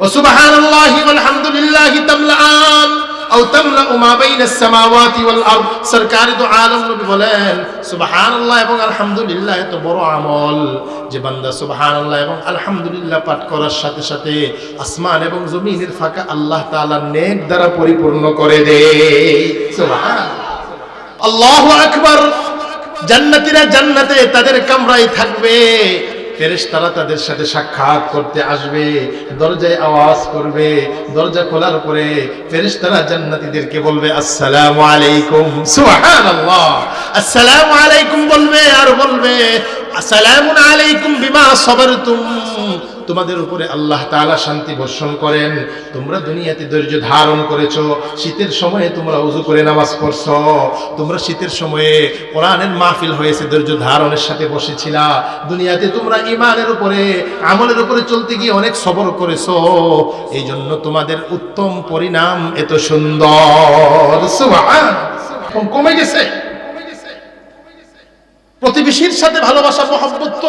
وسبحان الله والحمد لله تملأان أو تملأ ما بين السماوات والأرض সরকার তো আলম নবী বলেন সুবহানাল্লাহ এবং আলহামদুলিল্লাহ এত বড় আমল যে বান্দা সুবহানাল্লাহ এবং আলহামদুলিল্লাহ পাঠ করার সাথে সাথে আসমান এবং জমিনের ফাঁকা আল্লাহ তাআলা নেক দ্বারা পরিপূর্ণ করে দেয় সুবহান আল্লাহু আকবার জান্নাতীরা জান্নাতে তাদের কামরায় থাকবে ফেরেশতারা তাদের সাথে সাক্ষাৎ করতে আসবে, দরজায় আওয়াজ করবে, দরজা খোলার পরে ফেরেশতারা জান্নাতিদেরকে বলবে, আসসালাম আলাইকুম। সুবহানাল্লাহ। আসসালামু আলাইকুম, বলবে আর বলবে, আসসালামু আলাইকুম বিমা সাবারতুম। তোমাদের উপরে আল্লাহ তাআলা শান্তি বর্ষণ করেন। তোমরা দুনিয়াতে ধৈর্য ধারণ করেছ। শীতের সময়ে তোমরা উজু করে নামাজ পড়ছো। তোমরা শীতের সময়ে কোরআনের মাহফিল হয়েছে, ধৈর্য ধারণের সাথে বসেছিলা। দুনিয়াতে তোমরা ইমানের উপরে, আমলের উপরে চলতে গিয়ে অনেক সবর করেছ। এই জন্য তোমাদের উত্তম পরিণাম এত সুন্দর। কমে গেছে। প্রতিবেশীর সাথে ভালোবাসা, মহব্বত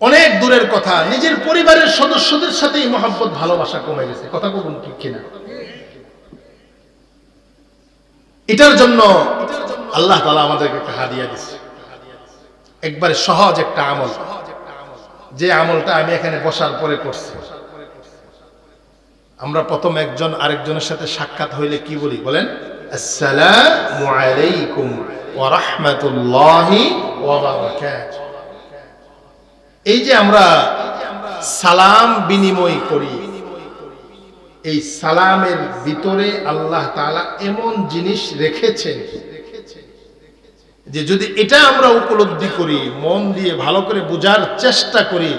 অনেক দূরের কথা। নিজের পরিবারের সদস্যদের সাথেই মহাব্বত, ভালোবাসা কমে গেছে। কথা কখন ঠিক কিনা? এটার জন্য আল্লাহ তালা আমাদেরকে একটা হাদিয়া দিচ্ছে একবারে সহজ একটা আমল। যে আমলটা আমি এখানে বসার পরে করছি। আমরা প্রথম একজন আরেকজনের সাথে সাক্ষাৎ হইলে কি বলি? বলেন, আসসালামু আলাইকুম ওয়া রাহমাতুল্লাহি ওয়া বারাকাতুহু। এই যে আমরা সালাম বিনিময় করি, এই সালামের ভিতরে আল্লাহ তাআলা এমন জিনিস রেখেছেন যে যদি এটা আমরা উপলব্ধি করি, মন দিয়ে ভালো করে বোঝার চেষ্টা করি,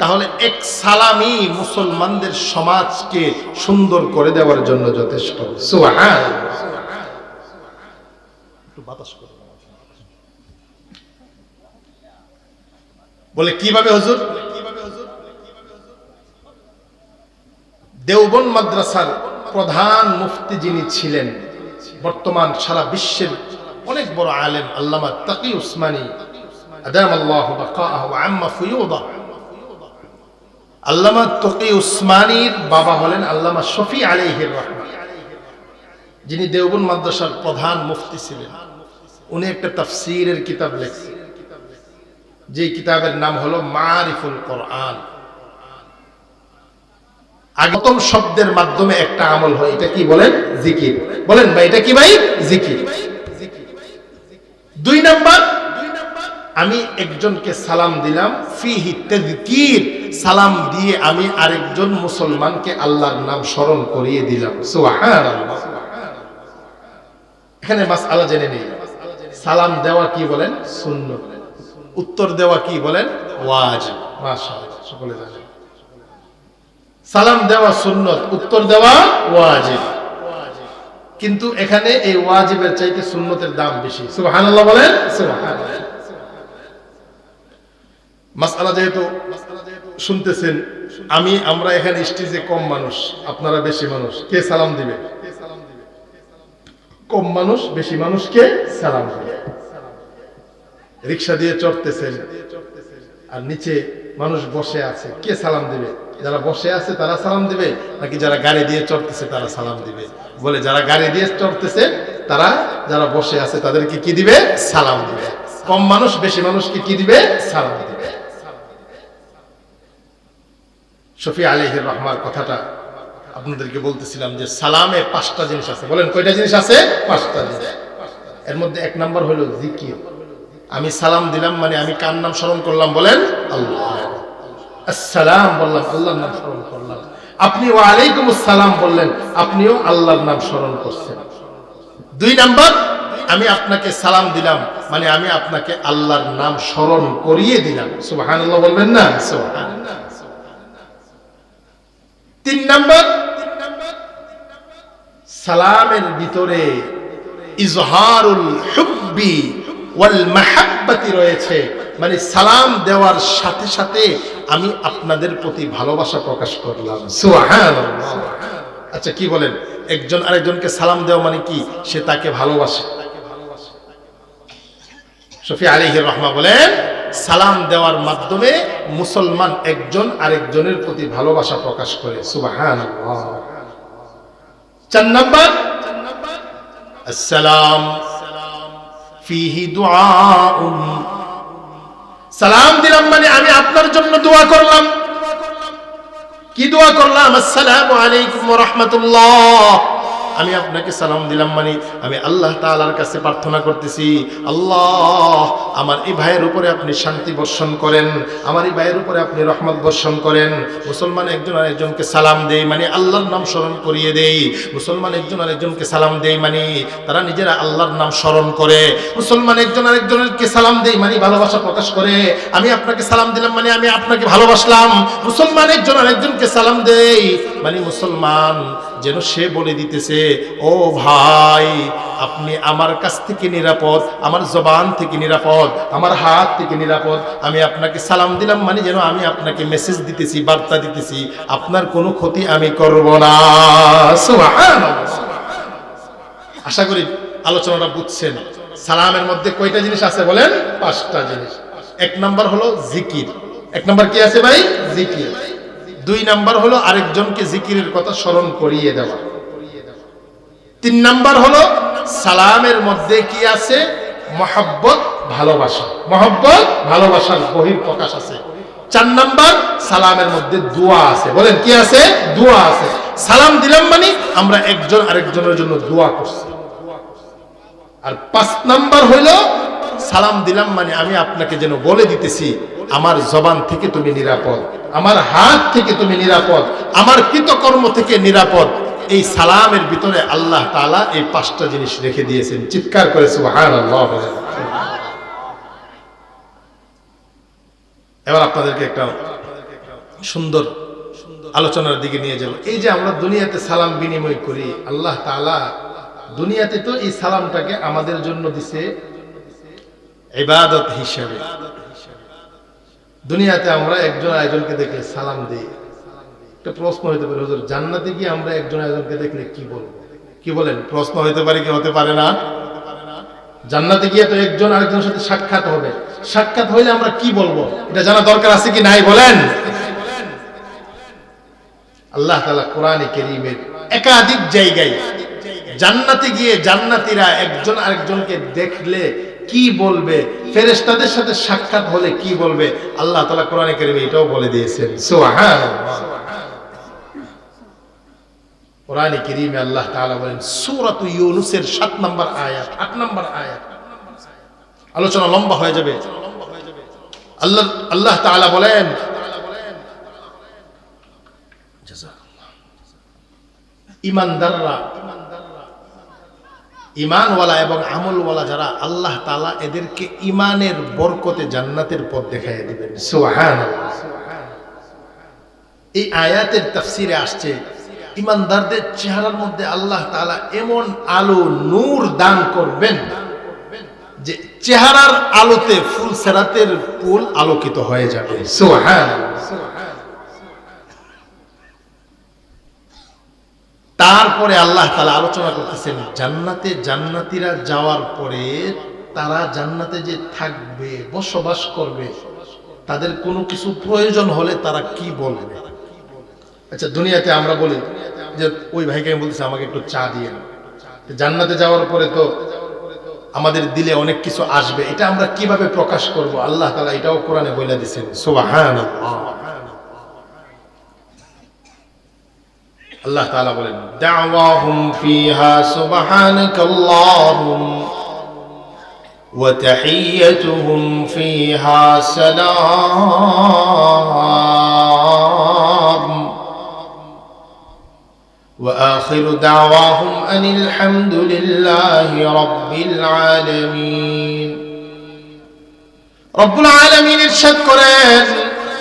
তাহলে এক সালামই মুসলমানদের সমাজকে সুন্দর করে দেওয়ার জন্য যথেষ্ট বাতাস করুন। বলে, কীভাবে হুজুর? দেওবন মাদ্রাসার প্রধান মুফতি যিনি ছিলেন, বর্তমান সারা বিশ্বের অনেক বড় আলেম আল্লামা তাকি উসমানী আল্লামা তকি উসমানীর বাবা হলেন আল্লামা শফি আলাইহির রহমান যিনি দেওবন মাদ্রাসার প্রধান মুফতি ছিলেন। উনি একটা তাফসীরের কিতাব লেখছেন। যে কিতাবের নাম হলো মারিফুল কোরআন। আগতম শব্দের মাধ্যমে একটা আমল হয়, এটা কি বলেন? জিকির। বলেন ভাই, এটা কি ভাই? জিকির। দুই নাম্বার, আমি একজনকে সালাম দিলাম, ফিহি তাযকির, সালাম দিয়ে আমি আরেকজন মুসলমানকে আল্লাহর নাম স্মরণ করিয়ে দিলাম। এখানে মাসআলা জেনে নেই। সালাম দেওয়া কি বলেন? সুন্নত। উত্তর দেওয়া কি বলেন? মাশাআল্লাহ, সকলে জানেন সালাম দেওয়া সুন্নত, উত্তর দেওয়া ওয়াজিব। কিন্তু এখানে এই ওয়াজিবের চাইতে সুন্নতের দাম বেশি। সুবহানাল্লাহ বলেন? মাসআলা যেহেতু শুনতেছেন, আমি, আমরা এখানে স্টেজে কম মানুষ, আপনারা বেশি মানুষ। কে সালাম দিবে? কম মানুষ, বেশি মানুষকে সালাম দিবে। রিক্সা দিয়ে চড়তেছেন আর নিচে মানুষ বসে আছে। কে সালাম দিবে? যারা বসে আছে তারা সালাম দিবে? নাকি যারা গাড়ি দিয়ে চড়তেছে তারা সালাম দিবে? বলে যারা গাড়ি দিয়ে চড়তেছে তারা যারা বসে আছে তাদেরকে কি দিবে? সালাম দিবে। কম মানুষ, বেশি মানুষকে কি দিবে? সালাম দিবে। শফি আলিহির রহমার কথাটা আপনাদেরকে বলতেছিলাম যে সালামে পাঁচটা জিনিস আছে। বলেন, কয়টা জিনিস আছে? পাঁচটা জিনিস। এর মধ্যে এক নম্বর হলো জিকির। আমি সালাম দিলাম মানে আমি কার নাম স্মরণ করলাম বলেন? আল্লাহ। আসসালাম বললাম, আল্লাহর নাম স্মরণ করলাম। আপনি ওয়া আলাইকুম আসসালাম বললেন, আপনিও আল্লাহর নাম স্মরণ করছেন। দুই নাম্বার, আমি আপনাকে সালাম দিলাম মানে আমি আপনাকে আল্লাহর নাম স্মরণ করিয়ে দিলাম। সুবহানাল্লাহ বলবেন না? সুবহানাল্লাহ। তিন নাম্বার, সালামের ভিতরে ইজহারুল হুব্বি ওয়াল মাহাব্বাতি রয়েছে। মানে সালাম দেওয়ার সাথে সাথে আমি আপনাদের প্রতি ভালোবাসা প্রকাশ করলাম। আচ্ছা কি বলেন? একজন আরেকজনকে সালাম দেওয়া মানে কি? সে তাকে ভালোবাসে। শফি আলিহির রহমা বলেন সালাম দেওয়ার মাধ্যমে মুসলমান একজন আরেকজনের প্রতি ভালোবাসা প্রকাশ করে। সুবাহান চার নম্বর আসসালাম। ফিহি দোয়া সালাম দিলাম মানে আমি আপনার জন্য দোয়া করলাম। কি দোয়া করলাম? আসসালামু আলাইকুম রাহমাতুল্লাহ। আমি আপনাকে সালাম দিলাম মানে আমি আল্লাহ তাআলার কাছে প্রার্থনা করতেছি, আল্লাহ, আমার এই ভাইয়ের উপরে আপনি শান্তি বর্ষণ করেন, আমার এই ভাইয়ের উপরে আপনি রহমত বর্ষণ করেন। মুসলমান একজন আরেকজনকে সালাম দেই মানে আল্লাহর নাম স্মরণ করিয়ে দেই। মুসলমান একজন আরেকজনকে সালাম দেই মানে তারা নিজেরা আল্লাহর নাম স্মরণ করে। মুসলমান একজন আরেকজনকে সালাম দেই মানে ভালোবাসা প্রকাশ করে। আমি আপনাকে সালাম দিলাম মানে আমি আপনাকে ভালোবাসলাম। মুসলমান একজন আরেকজনকে সালাম দেই মানে মুসলমান যেন সে বলে দিতেছে, ও ভাই, আপনি আমার কাছ থেকে নিরাপদ, আমার জবান থেকে নিরাপদ, আমার হাত থেকে নিরাপদ। আমি আপনাকে সালাম দিলাম মানে যেন আমি আপনাকে মেসেজ দিতেছি, বার্তা দিতেছি। আপনার কোনো ক্ষতি আমি করব না। আশা করি আলোচনাটা বুঝছেন। সালামের মধ্যে কয়টা জিনিস আছে বলেন? পাঁচটা জিনিস। এক নাম্বার হলো জিকির। এক নাম্বার কি আছে ভাই? জিকির। দুই নাম্বার হলো আরেকজনকে জিকিরের কথা স্মরণ করিয়ে দেওয়া। তিন নাম্বার হলো সালামের মধ্যে কি আছে? মহাব্বত, ভালোবাসা। মহাব্বত, ভালোবাসার বহির প্রকাশ আছে। চার নাম্বার, সালামের মধ্যে দোয়া আছে। বলেন, কি আছে? দোয়া আছে। সালাম দিলাম মানে আমরা একজন আরেকজনের জন্য দোয়া করছি। আর পাঁচ নাম্বার হইল, সালাম দিলাম মানে আমি আপনাকে যেন বলে দিতেছি, আমার জবান থেকে তুমি নিরাপদ। আমার হাত থেকে তুমি নিরাপদ, আমার কৃতকর্ম থেকে নিরাপদ। এই সালামের ভিতরে আল্লাহ তাআলা এই পাঁচটা জিনিস রেখে দিয়েছেন। চিৎকার করে বলেন। এবার আপনাদেরকে একটা সুন্দর আলোচনার দিকে নিয়ে যাব। এই যে আমরা দুনিয়াতে সালাম বিনিময় করি, আল্লাহ তাআলা দুনিয়াতে তো এই সালামটাকে আমাদের জন্য দিছে ইবাদত হিসেবে। দুনিয়াতে আমরা একজন আরেকজনকে দেখলে সালাম দিই। একটা প্রশ্ন হইতে পারে, হুজুর, জান্নাতে গিয়ে আমরা একজন আরেকজনকে দেখলে কি বলব? কি বলেন? প্রশ্ন হইতে পারে কি হতে পারে না? জান্নাতে গিয়ে তো একজন আরেকজনের সাথে সাক্ষাৎ হবে। সাক্ষাৎ হইলে আমরা কি বলব? এটা জানা দরকার আছে কি নাই বলেন? আল্লাহ তাআলা কোরআনে কেরিমের একাধিক জায়গায় জান্নাতে গিয়ে জান্নাতীরা একজন আরেকজনকে দেখলে কি বলবে? ফেরেশতাদের সাথে সাক্ষাৎ হলে কি বলবে? আল্লাহ তাআলা কোরআনে কারিমে এটাও বলে দিয়েছেন। সুবহানাল্লাহ। কোরআনে কারিমে আল্লাহ তাআলা বলেন, সূরাত ইউনূসের 7 নম্বর আয়াত 8 নম্বর আয়াত। আলোচনা লম্বা হয়ে যাবে। আল্লাহ আল্লাহ তাআলা বলেন ইমানদাররা ইমানওয়ালা এবং আমলওয়ালা যারা আল্লাহ তালা এদেরকে ইমানের বরকতে জান্নাতের পথ দেখাই দেবেন সুবহানাল্লাহ। এই আয়াতের তাফসিরে আসছে ইমানদারদের চেহারার মধ্যে আল্লাহ তাআলা এমন আলো, নূর দান করবেন যে চেহারার আলোতে ফুল সেরাতের ফুল আলোকিত হয়ে যাবে সুবহানাল্লাহ। তারপরে আল্লাহ তালা আলোচনা করতেছেন, জান্নাতে জান্নাতিরা যাওয়ার পরে তারা জান্নাতে যে থাকবে, বসবাস করবে, তাদের কোনো কিছু প্রয়োজন হলে তারা কি বলবে? আচ্ছা দুনিয়াতে আমরা বলি যে, ওই ভাইকে আমি বলতেছি, আমাকে একটু চা দিয়ে জান্নাতে যাওয়ার পরে তো আমাদের দিলে অনেক কিছু আসবে। এটা আমরা কীভাবে প্রকাশ করব? আল্লাহ তালা এটাও কোরআনে বলে দিচ্ছেন সোবাহান الله تعالى বলেন دعواهم فيها سبحانك اللهم وتحيتهم فيها سلام. وآخر دعواهم أن الحمد لله رب العالمين. رب العالمين ارشد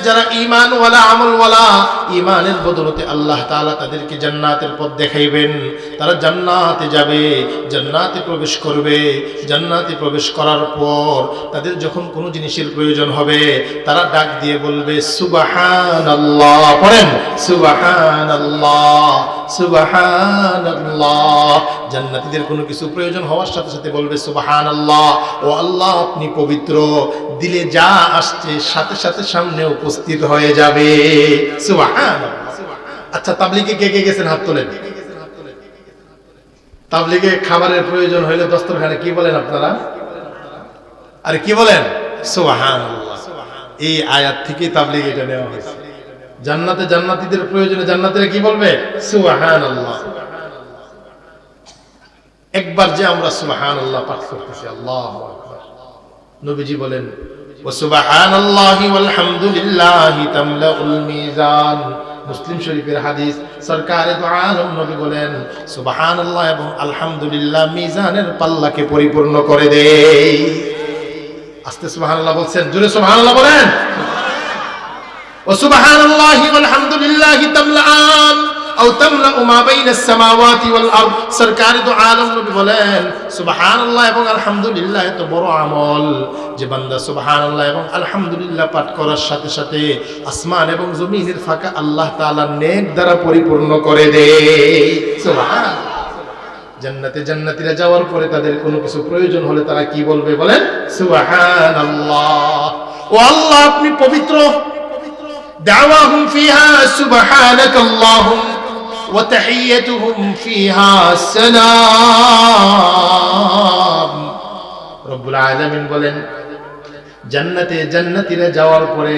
যারা ইমানওয়ালা আমলওয়ালা ইমানের বদলতে আল্লাহ তাআলা তাদেরকে জান্নাতের পথ দেখাইবেন। তারা জান্নাতে যাবে, জান্নাতে প্রবেশ করবে। জান্নাতে প্রবেশ করার পর তাদের যখন কোনো জিনিসের প্রয়োজন হবে, তারা ডাক দিয়ে বলবে, সুবহানাল্লাহ। পড়েন, সুবহানাল্লাহ সুবহানাল্লাহ। জান্নাতীদের কোনো কিছু প্রয়োজন হওয়ার সাথে সাথে বলবে, সুবহানাল্লাহ। ও আল্লাহ আপনি পবিত্র, দিলে যা আসছে সাথে সাথে সামনে উপস্থিত হয়ে যাবে। আচ্ছা তাবলিগে কে কে গেছেন হাত তোলেন? তাবলিগে খাবারের প্রয়োজন হইলে দস্তরখানে কি বলেন আপনারা? আরে, কি বলেন? সুবহানাল্লাহ। এই আয়াত থেকে তাবলিগ এটা নেওয়া হয়েছে। জান্নাতে জান্নাতীদের প্রয়োজনে জান্নাতীরা কি বলবে? সুবহানাল্লাহ। একবার যে আমরা সুবহানাল্লাহ পাঠ করতেছি, আল্লাহু নবীজি বলেন ওয়াসুবহানাল্লাহি ওয়ালহামদুলিল্লাহি তামলাউল মিজান মুসলিম শরীফের হাদিস সরকারে দু আলম নবী বলেন সুবহানাল্লাহ এবং আলহামদুলিল্লাহ মিজানের পাল্লাকে পরিপূর্ণ করে দেয় আস্তে সুবহানাল্লাহ বলছেন জোরে সুবহানাল্লাহ বলেন وسبحان الله والحمد لله তো বলেন এবং আলহামদুলিল্লাহ এত বড় আমল। এবং আলহামদুলিল্লাহ পাঠ করার সাথে সাথে আসমান এবং আল্লাহ তাআলা দ্বারা পরিপূর্ণ করে দে। সুবহানাল্লাহ। জান্নাতে জান্নাতিরা যাওয়ার পরে তাদের কোনো কিছু প্রয়োজন হলে তারা কি বলবে বলেন? সুবাহান আল্লাহ ও আল্লাহ, আপনি পবিত্র। দাওয়াহুম ফিহা সুবহানাক وتحيتهم فيها السلام رب العالمين বলেন জান্নাতে জান্নাতীরা যাওয়ার পরে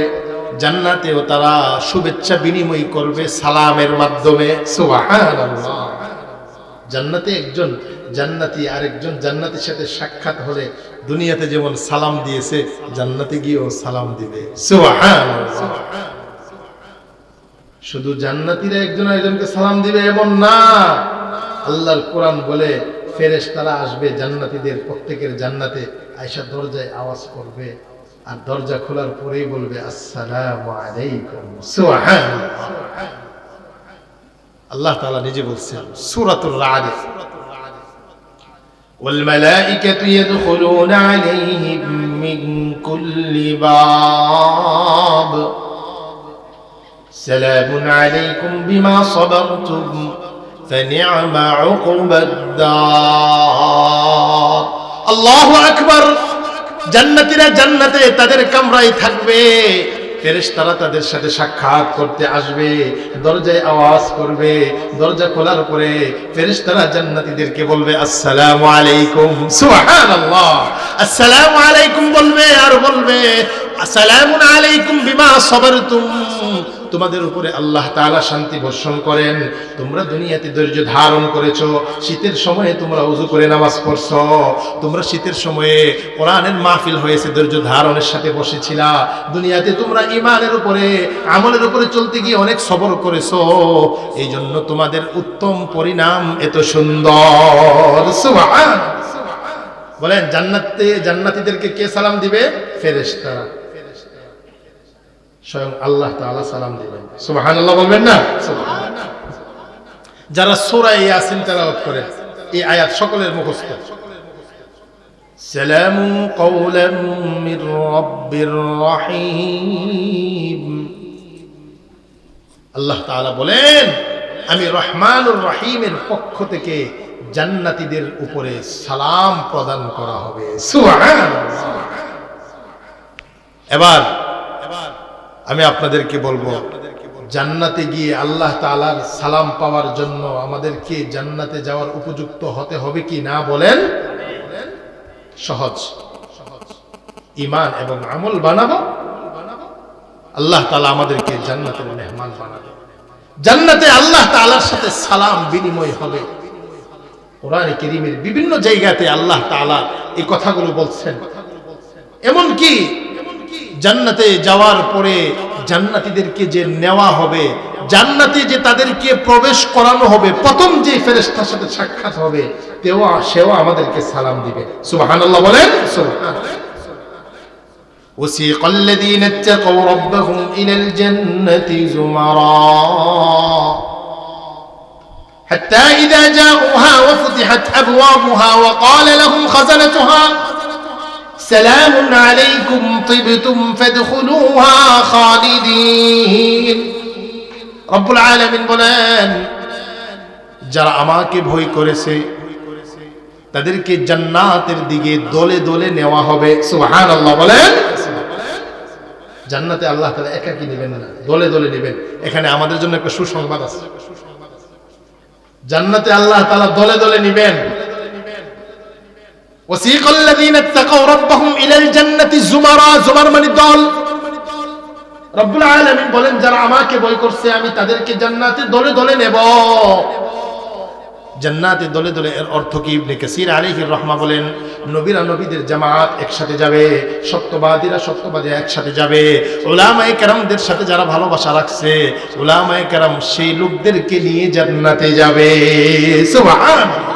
জান্নাতেও তারা শুভেচ্ছা বিনিময় করবে সালামের মাধ্যমে সুবহানাল্লাহ জান্নাতে একজন জান্নাতি আরেকজন জান্নাতের সাথে সাক্ষাৎ হলে দুনিয়াতে যেমন সালাম দিয়েছে জান্নাতে গিয়েও সালাম দিবে সুবহানাল্লাহ শুধু জান্নাতীরা একজন আরেকজনকে সালাম দিবে এমন না আল্লাহর কোরআন বলে ফেরেশ তারা আসবে জান্নাতীদের প্রত্যেকের জান্নাতে আয়সা দরজায় আওয়াজ করবে আর দরজা খোলার পরেই বলবে আসসালামু আলাইকুম সুবহানাল্লাহ আল্লাহ তাআলা নিজে বলছেন সূরাতুর রা'দ والملائكة يدخلون عليهم من كل باب سلام عليكم بما صبرتم فنعم عقب الدار الله أكبر জান্নাতীরা জান্নাতে তাদের কামরায় থাকবে ফেরেশতারা তাদের সাথে সাক্ষাৎ করতে আসবে দরজায় আওয়াজ করবে দরজা খোলার পরে ফেরেশতারা জান্নাতীদেরকে বলবে আসসালামু আলাইকুম সুবহানাল্লাহ আসসালামু আলাইকুম বলবে আর বলবে আলাইকুম তোমাদের উপরে আল্লাহ তাআলা শান্তি বর্ষণ করেন। তোমরা দুনিয়াতে ধৈর্য ধারণ করেছ। শীতের সময়ে তোমরা উজু করে নামাজ পড়ছো। তোমরা শীতের সময়ে কোরআনের মাহফিল হয়েছে, ধৈর্য ধারণের সাথে বসেছিলা। দুনিয়াতে তোমরা ইমানের উপরে, আমলের উপরে চলতে গিয়ে অনেক সবর করেছ। এই জন্য তোমাদের উত্তম পরিণাম এত সুন্দর। বলেন, জান্নাতে জান্নাতীদেরকে কে সালাম দিবে? ফেরেশতারা। স্বয়ং আল্লাহ তাআলা সালাম দিবেন। সুবহানাল্লাহ বলবেন না? যারা সূরা ইয়াসিন তেলাওয়াত করে, এই আয়াত সকলের মুখস্থ। সালামু কওলাম মির রাব্বির রহিম। আল্লাহ তাআলা বলেন, আমি রহমানুর রহিমের পক্ষ থেকে জান্নাতীদের উপরে সালাম প্রদান করা হবে। সুবহানাল্লাহ। এবার আমি আপনাদেরকে বলব, জান্নাতে গিয়ে আল্লাহ তাআলার সালাম পাওয়ার জন্য আমাদেরকে জান্নাতে যাওয়ার উপযুক্ত হতে হবে কি না বলেন? সহজ। ইমান এবং আমল বানাবো। আল্লাহ তালা আমাদেরকে জান্নাতের মেহমান বানাবে। জান্নাতে আল্লাহ তালার সাথে সালাম বিনিময় হবে। কোরআন কেরিমের বিভিন্ন জায়গাতে আল্লাহ তাআলা এই কথাগুলো বলছেন। এমন কি জান্নাতে যাওয়ার পরে জান্নাতীদেরকে যে নেওয়া হবে জান্নাতে যে তাদেরকে প্রবেশ করানো হবে প্রথম যে ফেরেশতার সাথে সাক্ষাৎ হবে তেও সেও আমাদেরকে সালাম দিবে সুবহানাল্লাহ বলেন সুবহান وسيق الذين اتقوا ربهم إلى الجنة زمرا حتى إذا جاءوها وفتحت أبوابها وقال لهم خزنتها সালামুন আলাইকুম তিবতুম ফাদখুলুহা খালিদিন। রব্বুল আলামিন বলেন, যারা আমাকে ভয় করেছে, তাদেরকে জান্নাতের দিকে দলে দলে নেওয়া হবে। সুহান আল্লাহ বলেন। জান্নাতে আল্লাহ তাআলা একাকি নেবেন না, দলে দলে নেবেন। এখানে আমাদের জন্য একটা সুসংবাদ আছে। জান্নাতে আল্লাহ তালা দলে দলে নেবেন। وسيق الذين اتقوا ربهم الى الجنه زمرا زمر মানে দল রব্বুল আলামিন বলেন যারা আমাকে ভয় করছে আমি তাদেরকে জান্নাতে দলে দলে নেব জান্নাতে দলে দলে এর অর্থ কি ইবনে কাসির আলাইহির রহমা বলেন নবীরা নবীদের জামাত একসাথে যাবে সত্যবাদীরা সত্যবাদী একসাথে যাবে উলামায়ে কেরামদের সাথে যারা ভালোবাসা রাখছে উলামায়ে কেরাম সেই লোকদেরকে নিয়ে জান্নাতে যাবে সুবহানাল্লাহ